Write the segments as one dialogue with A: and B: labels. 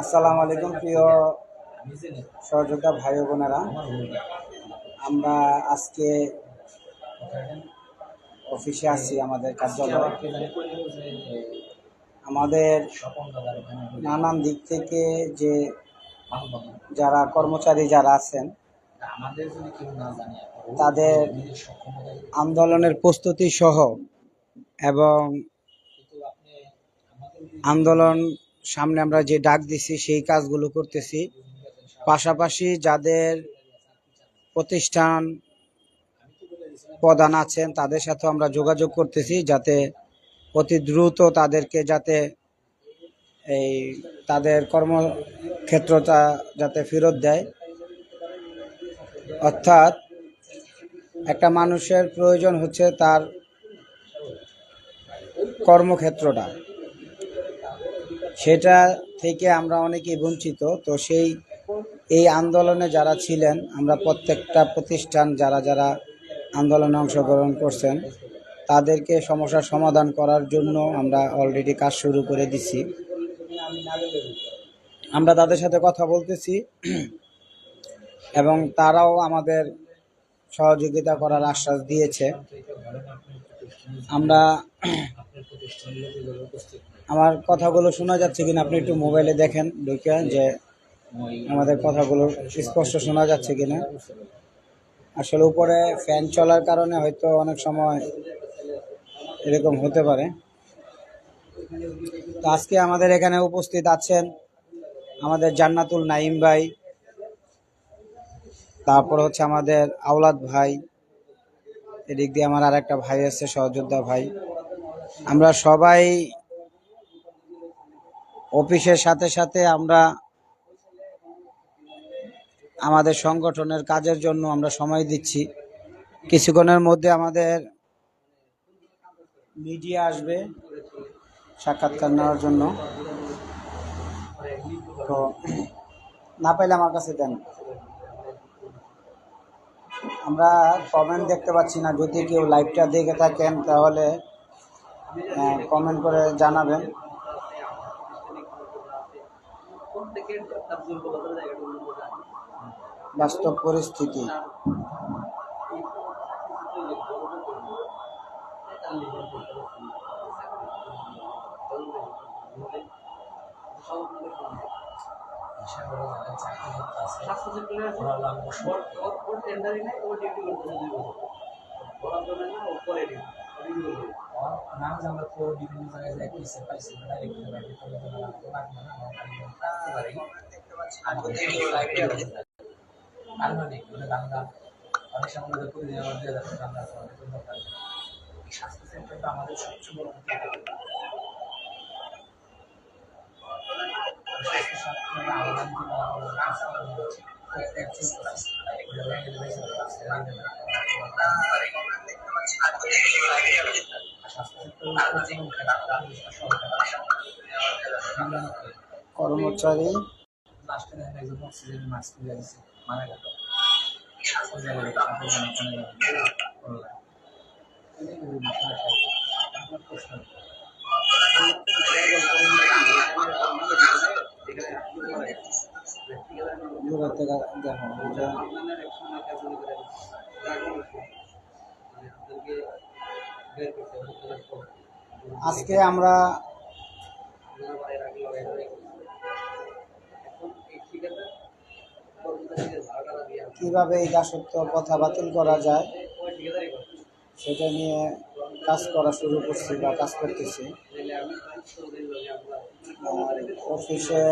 A: আসসালামু আলাইকুম, প্রিয় সহযোদ্ধা ভাই বোনেরা। আমরা আজকে অফিসে আছি, আমাদের কার্যালয়ে। আমাদের নানান দিক থেকে যে যারা কর্মচারী যারা আছেন, তাদের আন্দোলনের প্রস্তুতি সহ এবং আন্দোলন সামনে আমরা যে ডাক দিছি, সেই কাজগুলো করতেছি। পাশাপাশি যাদের প্রতিষ্ঠান প্রধান আছেন, তাদের সাথে আমরা যোগাযোগ করতেছি যাতে অতি দ্রুত তাদেরকে যাতে এই তাদের কর্মক্ষেত্রটা যাতে ফেরত দেয়। অর্থাৎ একটা মানুষের প্রয়োজন হচ্ছে তার কর্মক্ষেত্রটা। সেটা থেকে আমরা অনেকেই বঞ্চিত। তো সেই, এই আন্দোলনে যারা ছিলেন, আমরা প্রত্যেকটা প্রতিষ্ঠান যারা যারা আন্দোলনে অংশগ্রহণ করছেন, তাদেরকে সমস্যার সমাধান করার জন্য আমরা অলরেডি কাজ শুরু করে দিছি। আমরা তাদের সাথে কথা বলতেছি, এবং তারাও আমাদের সহযোগিতা করার আশ্বাস দিয়েছে। আমরা আমার কথাগুলো শোনা যাচ্ছে কিনা আপনি একটু মোবাইলে দেখেন, ঢুকে যে আমাদের কথাগুলো স্পষ্ট শোনা যাচ্ছে কিনা। আসলে উপরে ফ্যান চলার কারণে হয়তো অনেক সময় এরকম হতে পারে। তো আজকে আমাদের এখানে উপস্থিত আছেন আমাদের জান্নাতুল নাইম ভাই, তারপর হচ্ছে আমাদের আওলাদ ভাই এদিক দিয়ে আমার আর একটা ভাই আছে, সহযোদ্ধা ভাই। আমরা সবাই অফিসের সাথে সাথে আমরা আমাদের সংগঠনের কাজের জন্য আমরা সময় দিচ্ছি। কিছুক্ষণের মধ্যে আমাদের মিডিয়া আসবে সাক্ষাৎকার নেওয়ার জন্য। তো, না পাইলে আমার কাছে দেন। আমরা কমেন্ট দেখতে পাচ্ছি না। যদি কেউ লাইভটা দেখে থাকেন, তাহলে কমেন্ট করে জানাবেন। বাস্তব পরিস্থিতি।
B: আমরা তো বিভিন্ন জায়গায় যাই কিছু পাইছি না ডাইরেক্ট বাইরে করে দেওয়া লাগবে লাগবে না আমরা কাজতে পারি আর মানে ওটা বাংলা অনেক সময় ওদের করে দেওয়া দিয়ে যাচ্ছে বাংলা স্বাস্থ্য সেন্টারটা আমাদের সবচেয়ে বড় স্বাস্থ্য সাথে আলাদা
A: কর্মচারী।
B: মারা গেল প্রশ্ন
A: দেখো আজকে আমরা কীভাবে এই দাসত্ব কথা বাতিল করা যায় সেটা নিয়ে কাজ করা শুরু করছি বা কাজ করতেছি। অফিসে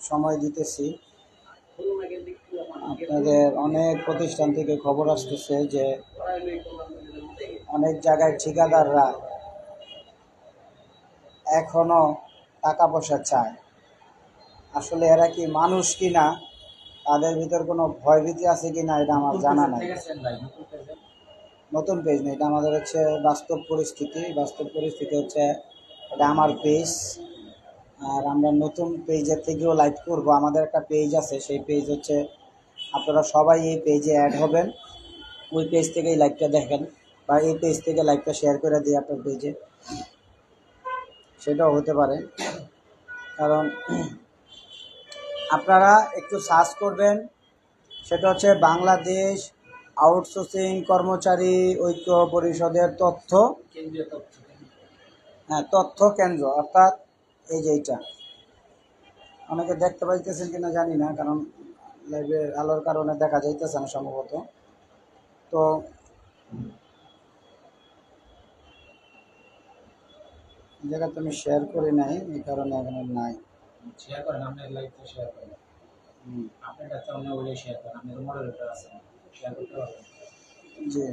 A: সময় দিতেছি। আপনাদের অনেক প্রতিষ্ঠান থেকে খবর আসতেছে যে অনেক জায়গায় ঠিকাদাররা এখনও টাকা পয়সা চায়। আসলে এরা কি মানুষ কিনা তাদের ভিতর কোনো ভয়ভীতি আছে কিনা এটা আমার জানা নাই। নতুন পেজ নেই এটা আমাদের হচ্ছে বাস্তব পরিস্থিতি। বাস্তব পরিস্থিতি হচ্ছে এটা আমার পেজ। আর আমরা নতুন পেজের থেকেও লাইভ করব। আমাদের একটা পেজ আছে সেই পেজ হচ্ছে আপনারা সবাই এই পেজে অ্যাড হবেন। ওই পেজ থেকেই লাইভটা দেখেন বা এই পেজ থেকে লাইভটা শেয়ার করে দিই আপনার পেজে সেটাও হতে পারে। কারণ আপনারা একটু সার্চ করবেন সেটা হচ্ছে বাংলাদেশ আউটসোর্সিং কর্মচারী ঐক্য পরিষদের তথ্য।
B: কেন্দ্রীয় তথ্য।
A: হ্যাঁ তথ্য কেন্দ্র অর্থাৎ এই যে এইটা। অনেকে দেখতে পাইতেছেন কিনা জানি না কারণ লাইভের আলোর কারণে দেখা যাইতেছে না সম্ভবত। তো এই জায়গাতে আমি শেয়ার করি নাই এই কারণে এখানে নাই।
B: শেয়ার করেন আপনার লাইভটা শেয়ার করেন। আপনার কাছে অন্য বলে শেয়ার করেন আপনি তো মডারেটর আছেন শেয়ার করতে পারবেন
A: জি।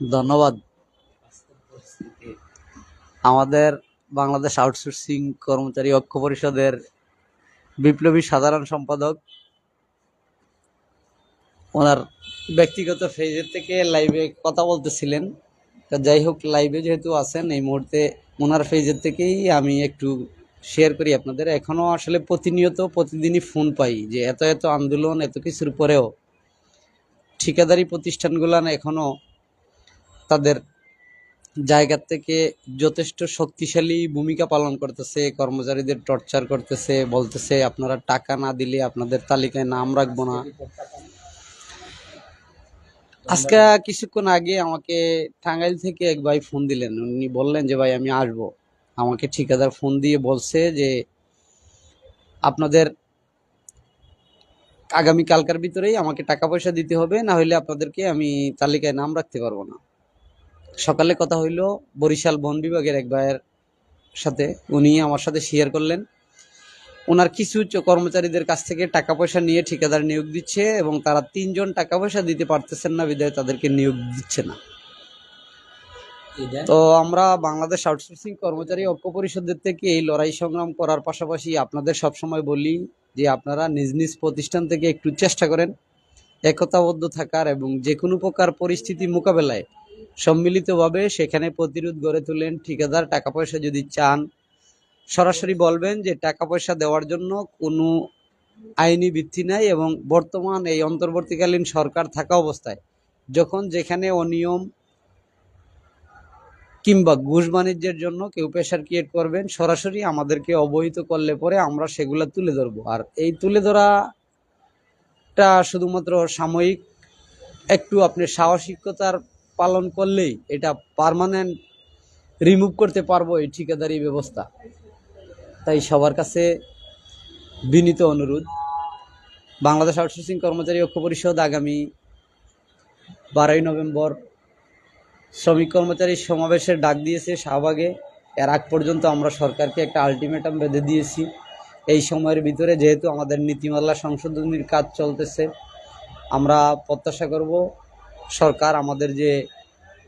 C: ধন্যবাদ। আমাদের বাংলাদেশ আউটসোর্সিং কর্মচারী ঐক্য পরিষদের বিপ্লবী সাধারণ সম্পাদক। ওনার ব্যক্তিগত ফেজের থেকে লাইভে কথা বলতেছিলেন। তা যাই হোক, লাইভে যেহেতু আছেন, এই মুহূর্তে ওনার ফেজের থেকেই আমি একটু শেয়ার করি আপনাদের। এখনও আসলে প্রতিনিয়ত প্রতিদিনই ফোন পাই যে এত এত আন্দোলন, এত কিছুর পরেও ঠিকাদারি প্রতিষ্ঠানগুলো এখনও তাদের জায়গা থেকে যথেষ্ট শক্তিশালী ভূমিকা পালন করতেছে, কর্মচারীদের টর্চার করতেছে, বলতেছে আপনারা টাকা না দিলে আপনাদের তালিকায় নাম রাখব না। আজকে কিছুক্ষণ আগে আমাকে টাঙ্গাইল থেকে এক ভাই ফোন দিলেন। উনি বললেন যে, ভাই, আমি আসব। আমাকে ঠিকাদার ফোন দিয়ে বলছে যে, আপনাদের আগামী কালকার ভিতরেই আমাকে টাকা পয়সা দিতে হবে, না হলে আপনাদেরকে আমি তালিকায় নাম রাখতে পারব না। সকালে কথা হইল বরিশাল বন বিভাগের এক ভাইয়ের সাথে। উনি আমার সাথে শেয়ার করলেন। ওনার কিছু কর্মচারীদের কাছ থেকে টাকা পয়সা নিয়ে ঠিকাদার নিয়োগ দিচ্ছে এবং তারা তিনজন টাকা পয়সা দিতে পারতেছেন না বিধায় তাদেরকে নিয়োগ দিচ্ছে না। তো আমরা বাংলাদেশ আউটসোর্সিং কর্মচারী ঐক্য পরিষদের থেকে এই লড়াই সংগ্রাম করার পাশাপাশি আপনাদের সবসময় বলি যে আপনারা নিজ নিজ প্রতিষ্ঠান থেকে একটু চেষ্টা করেন। একতাবদ্ধ থাকার এবং যে কোনো প্রকার পরিস্থিতি মোকাবেলায় সম্মিলিতভাবে সেখানে প্রতিরোধ গড়ে তোলেন ঠিকাদার টাকা পয়সা যদি চান, সরাসরি বলবেন যে টাকা পয়সা দেওয়ার জন্য কোনো আইনি ভিত্তি নাই এবং বর্তমান এই অন্তর্বর্তীকালীন সরকার থাকা অবস্থায় যখন যেখানে অনিয়ম কিংবা ঘুষ বাণিজ্যের জন্য কেউ প্রেশার ক্রিয়েট করবেন, সরাসরি আমাদেরকে অবহিত করলে পরে আমরা সেগুলো তুলে ধরবো। আর এই তুলে ধরাটা শুধুমাত্র সাময়িক একটু আপনি সাহসিকতার পালন করলেই এটা পার্মানেন্ট রিমুভ করতে পারব এই ঠিকাদারি ব্যবস্থা। তাই সবার কাছে বিনীত অনুরোধ, বাংলাদেশ আউটসোর্সিং কর্মচারী ঐক্য পরিষদ আগামী বারোই নভেম্বর শ্রমিক কর্মচারী সমাবেশের ডাক দিয়েছে শাহবাগে। এর আগ পর্যন্ত আমরা সরকারকে একটা আলটিমেটাম বেঁধে দিয়েছি। এই সময়ের ভিতরে যেহেতু আমাদের নীতিমালা সংশোধনীর কাজ চলতেছে, আমরা প্রত্যাশা করব সরকার আমাদের যে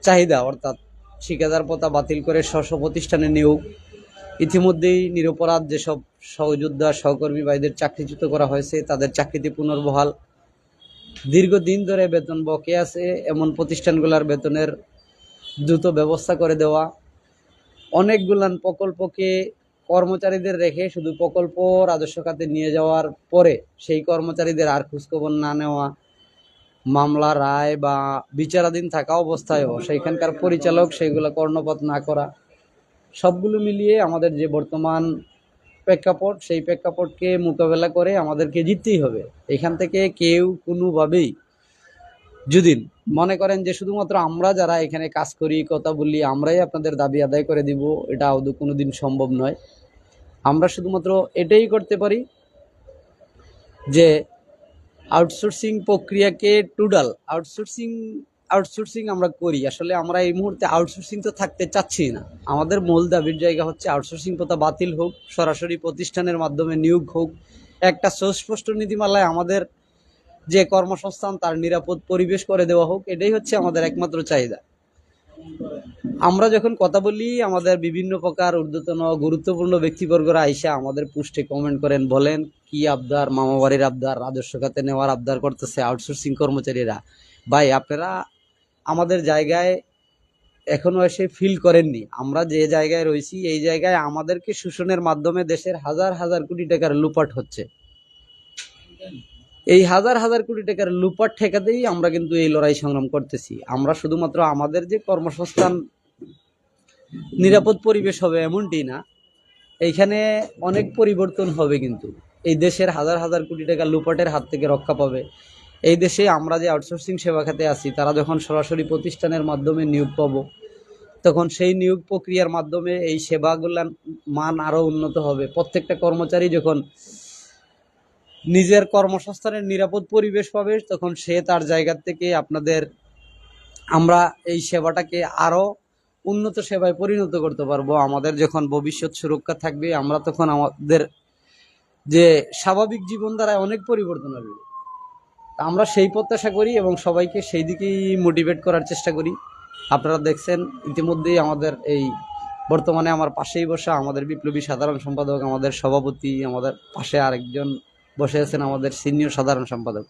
C: চাহিদা, অর্থাৎ ঠিকাদার পতা বাতিল করে স্ব প্রতিষ্ঠানে নিয়োগ, ইতিমধ্যেই নিরপরাধ যেসব সহযোদ্ধা, সহকর্মী ভাইদের চাকরিচ্যুত করা হয়েছে, তাদের চাকরিতে পুনর্বহাল, দীর্ঘদিন ধরে বেতন বকে আছে, এমন প্রতিষ্ঠানগুলোর বেতনের দ্রুত ব্যবস্থা করে দেওয়া, অনেকগুলান প্রকল্পকে কর্মচারীদের রেখে শুধু প্রকল্প রাজস্ব খাতে নিয়ে যাওয়ার পরে সেই কর্মচারীদের আর খোঁজখবর না নেওয়া মামলা, রায় বা বিচারাধীন থাকা অবস্থায়ও সেইখানকার পরিচালক সেইগুলো কর্ণপাত না করা, সবগুলো মিলিয়ে আমাদের যে বর্তমান প্রেক্ষাপট, সেই প্রেক্ষাপটকে মোকাবেলা করে আমাদেরকে জিততেই হবে। এখান থেকে কেউ কোনোভাবেই যদি মনে করেন যে শুধুমাত্র আমরা যারা এখানে কাজ করি, কথা বলি, আমরাই আপনাদের দাবি আদায় করে দিব, এটা আদৌ কোনো দিন সম্ভব নয়। আমরা শুধুমাত্র এটাই করতে পারি যে আউটসোর্সিং প্রক্রিয়াকে টুডাল। আউটসোর্সিং আউটসোর্সিং আমরা করি। আসলে আমরা এই মুহূর্তে আউটসোর্সিং তো থাকতে চাচ্ছি না। আমাদের মূল দাবির জায়গা হচ্ছে আউটসোর্সিং প্রথা বাতিল হোক, সরাসরি প্রতিষ্ঠানের মাধ্যমে নিয়োগ হোক। একটা সুস্পষ্ট নীতিমালায় আমাদের যে কর্মসংস্থান, তার নিরাপদ পরিবেশ করে দেওয়া হোক, এটাই হচ্ছে আমাদের একমাত্র চাহিদা। আমরা যখন কথা বলি, আমাদের বিভিন্ন প্রকার ঊর্ধ্বতন গুরুত্বপূর্ণ ব্যক্তিবর্গরা আইসা আমাদের পুষ্টে কমেন্ট করেন, বলেন কি আবদার মামাবাড়ির আবদার রাজস্ব খাতে নেওয়ার আবদার করতেছে আউটসোর্সিং কর্মচারীরা। ভাই, আপনারা আমাদের জায়গায় এখনও এসে ফিল করেননি। আমরা যে জায়গায় রয়েছি, এই জায়গায় আমাদেরকে শোষণের মাধ্যমে দেশের হাজার হাজার কোটি টাকার লুপাট হচ্ছে। এই হাজার হাজার কোটি টাকার লুপাট ঠেকাতেই আমরা কিন্তু এই লড়াই সংগ্রাম করতেছি। আমরা শুধুমাত্র আমাদের যে কর্মসংস্থান নিরাপদ পরিবেশ হবে এমনটি না, এইখানে অনেক পরিবর্তন হবে কিন্তু। এই দেশের হাজার হাজার কোটি টাকা লুপাটের হাত থেকে রক্ষা পাবে। এই দেশে আমরা যে আউটসোর্সিং সেবা খাতে আছি, তারা যখন সরাসরি প্রতিষ্ঠানের মাধ্যমে নিয়োগ পাব, তখন সেই নিয়োগ প্রক্রিয়ার মাধ্যমে এই সেবাগুলোর মান আরও উন্নত হবে। প্রত্যেকটা কর্মচারী যখন নিজের কর্মসংস্থানের নিরাপদ পরিবেশ পাবে, তখন সে তার জায়গা থেকে আপনাদের আমরা এই সেবাটাকে আরও উন্নত সেবায় পরিণত করতে পারব। আমাদের যখন ভবিষ্যৎ সুরক্ষা থাকবে, আমরা তখন আমাদের যে স্বাভাবিক জীবনধারায় অনেক পরিবর্তন তা আমরা সেই প্রত্যাশা করি এবং সবাইকে সেই দিকেই মোটিভেট করার চেষ্টা করি। আপনারা দেখছেন, ইতিমধ্যেই আমাদের এই বর্তমানে আমার পাশেই বসা আমাদের বিপ্লবী সাধারণ সম্পাদক, আমাদের সভাপতি, আমাদের পাশে আরেকজন বসে আছেন আমাদের সিনিয়র সাধারণ সম্পাদক।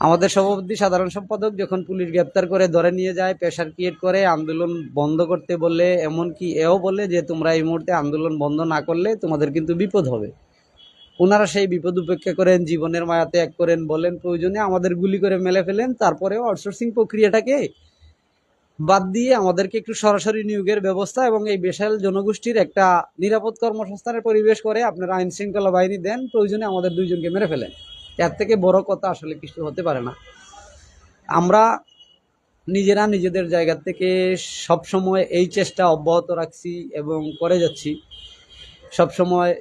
C: আমাদের সভাপতি সাধারণ সম্পাদক যখন পুলিশ গ্রেপ্তার করে ধরে নিয়ে যায় প্রেশার ক্রিয়েট করে, আন্দোলন বন্ধ করতে বললে এমনকি এও বলে যে তোমরা এই মুহূর্তে আন্দোলন বন্ধ না করলে তোমাদের কিন্তু বিপদ হবে। ওনারা সেই বিপদ উপেক্ষা করেন, জীবনের মায়া ত্যাগ করেন, বলেন প্রয়োজনে আমাদের গুলি করে মেলে ফেলেন, তারপরেও আউটসোর্সিং প্রক্রিয়াটাকে বাদ দিয়ে আমাদেরকে একটু সরাসরি নিয়োগের ব্যবস্থা এবং এই বিশাল জনগোষ্ঠীর একটা নিরাপদ কর্মসংস্থানের পরিবেশ করে আপনারা আইন শৃঙ্খলা বাহিনী দেন, প্রয়োজনে আমাদের দুইজনকে মেরে ফেলেন। এর থেকে বড় কথা আসলে কিছু হতে পারে না। আমরা নিজেরা নিজেদের জায়গা থেকে সবসময় এই চেষ্টা অব্যাহত রাখছি এবং করে যাচ্ছি। সবসময়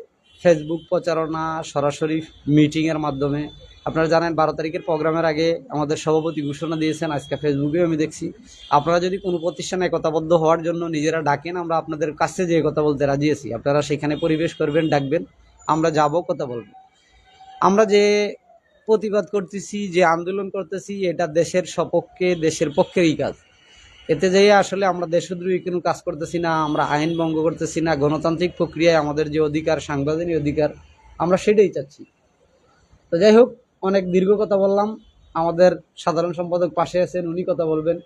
C: ফেসবুক প্রচারণা, সরাসরি মিটিংয়ের মাধ্যমে। আপনারা জানেন, বারো তারিখের প্রোগ্রামের আগে আমাদের সভাপতি ঘোষণা দিয়েছেন, আজকে ফেসবুকেও আমি দেখছি। আপনারা যদি কোনো প্রতিষ্ঠানে একতাবদ্ধ হওয়ার জন্য নিজেরা ডাকেন, আমরা আপনাদের কাছে যে কথা বলতে রাজি আছি। আপনারা সেখানে পরিবেশ করবেন, ডাকবেন, আমরা যাব, কথা বলব। আমরা যে প্রতিবাদ করতেছি, যে আন্দোলন করতেছি, এটা দেশের সপক্ষে, দেশের পক্ষেরই কাজ। এতে যেয়ে আসলে আমরা দেশদ্রোহী কোনো কাজ করতেছি না, আমরা আইন ভঙ্গ করতেছি না, গণতান্ত্রিক প্রক্রিয়ায় আমাদের যে অধিকার, সাংবিধানিক অধিকার, আমরা সেটাই চাচ্ছি। তো যাই হোক, অনেক দীর্ঘ কথা বললাম। আমাদের সাধারণ সম্পাদক পাশে আছেন, উনি কথা বলবেন।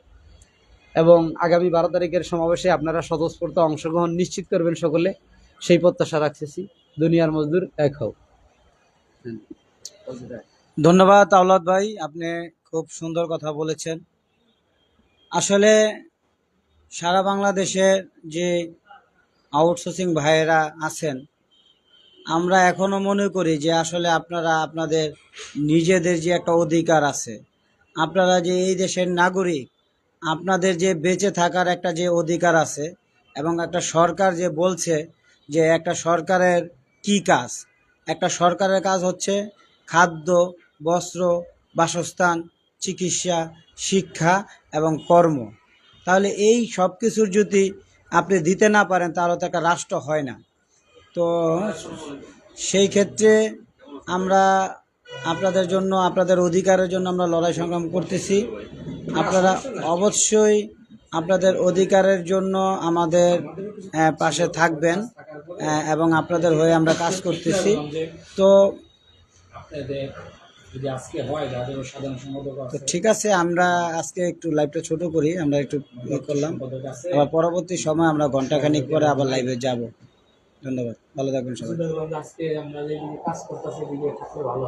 C: এবং আগামী বারো তারিখের সমাবেশে আপনারা স্বতঃস্ফূর্ত অংশগ্রহণ নিশ্চিত করবেন সকলে। সেই প্রত্যাশা রাখতেছি। দুনিয়ার মজদুর এক হোক
A: ধন্যবাদ আওলাদ ভাই, আপনি খুব সুন্দর কথা বলেছেন। আসলে সারা বাংলাদেশের যে আউটসোর্সিং ভাইয়েরা আছেন, আমরা এখনও মনে করি যে আসলে আপনারা আপনাদের নিজেদের যে একটা অধিকার আছে, আপনারা যে এই দেশের নাগরিক, আপনাদের যে বেঁচে থাকার একটা যে অধিকার আছে এবং একটা সরকার যে বলছে যে একটা সরকারের কি কাজ, একটা সরকারের কাজ হচ্ছে খাদ্য, বস্ত্র, বাসস্থান চিকিৎসা, শিক্ষা এবং কর্ম। তাহলে এই সব কিছুর যদি আপনি দিতে না পারেন, তাহলে তো একটা রাষ্ট্র হয় না। তো সেই ক্ষেত্রে আমরা আপনাদের জন্য, আপনাদের অধিকারের জন্য আমরা লড়াই সংগ্রাম করতেছি। আপনারা অবশ্যই আপনাদের অধিকারের জন্য আমাদের পাশে থাকবেন এবং আপনাদের হয়ে আমরা কাজ করতেছি। তো
B: যদি আজকে হয় যাদের সাধারণ সম্পাদক
A: তো ঠিক আছে আমরা আজকে একটু লাইভটা ছোট করি আমরা একটু ইয়ে করলাম। আবার পরবর্তী সময় আমরা ঘণ্টা ঘন্টাখানিক পরে আবার লাইভে যাব। ধন্যবাদ ভালো থাকবেন সবাই।
B: আজকে আমরা যে কাজ করতেছি ভালো।